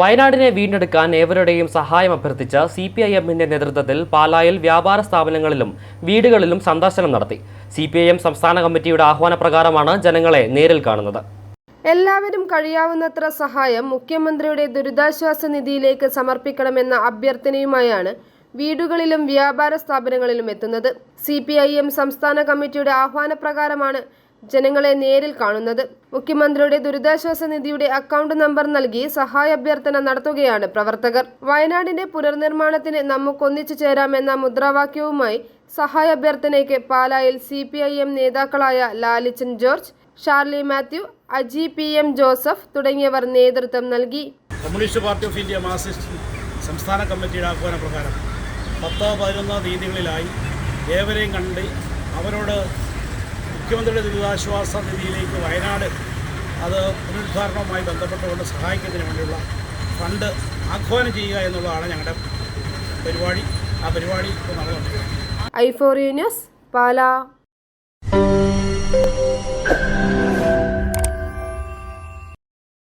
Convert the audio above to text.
വയനാടിനെ വീണ്ടെടുക്കാൻ ഏവരുടെയും സഹായം അഭ്യർത്ഥിച്ച സി പി ഐ എമ്മിന്റെ നേതൃത്വത്തിൽ പാലായിൽ വ്യാപാര സ്ഥാപനങ്ങളിലും വീടുകളിലും സന്ദർശനം നടത്തി. സി പി ഐ എം സംസ്ഥാന കമ്മിറ്റിയുടെ ആഹ്വാനപ്രകാരമാണ് ജനങ്ങളെ നേരിൽ കാണുന്നത്. എല്ലാവരും കഴിയാവുന്നത്ര സഹായം മുഖ്യമന്ത്രിയുടെ ദുരിതാശ്വാസ നിധിയിലേക്ക് സമർപ്പിക്കണമെന്ന അഭ്യർത്ഥനയുമായാണ് വീടുകളിലും വ്യാപാര സ്ഥാപനങ്ങളിലും എത്തുന്നത്. സി സംസ്ഥാന കമ്മിറ്റിയുടെ ആഹ്വാനപ്രകാരമാണ് ജനങ്ങളെ നേരിൽ കാണുന്നത്. മുഖ്യമന്ത്രിയുടെ ദുരിതാശ്വാസ നിധിയുടെ അക്കൗണ്ട് നമ്പർ നൽകി സഹായ അഭ്യർത്ഥന നടത്തുകയാണ് പ്രവർത്തകർ. വയനാടിന്റെ പുനർനിർമ്മാണത്തിന് നമുക്കൊന്നിച്ചു ചേരാമെന്ന മുദ്രാവാക്യവുമായി സഹായ അഭ്യർത്ഥനയ്ക്ക് പാലായിൽ സി പി ഐ എം നേതാക്കളായ ലാലിച്ചൻ ജോർജ് ഷാർലി മാത്യു അജി പി എം ജോസഫ് തുടങ്ങിയവർ നേതൃത്വം നൽകി. Communist party of India marxist സംസ്ഥാന കമ്മിറ്റിയുടെ ആഹ്വാന പ്രകാരം പത്തോ പതിനൊന്നോ തീയതികളിലായി ഏവരെയും കണ്ട് അവരോട് മുഖ്യമന്ത്രിയുടെ ദുരിതാശ്വാസ നിധിയിലേക്ക് വയനാട് അത് പുനരുദ്ധാരണവുമായി ബന്ധപ്പെട്ടുകൊണ്ട് സഹായിക്കുന്നതിന് വേണ്ടിയുള്ള ഫണ്ട് ആഹ്വാനം ചെയ്യുക എന്നുള്ളതാണ് ഞങ്ങളുടെ പരിപാടി. ആ പരിപാടി ഇപ്പോൾ നടന്നുകൊണ്ടിരിക്കുന്നത് ന്യൂസ് പാലാ.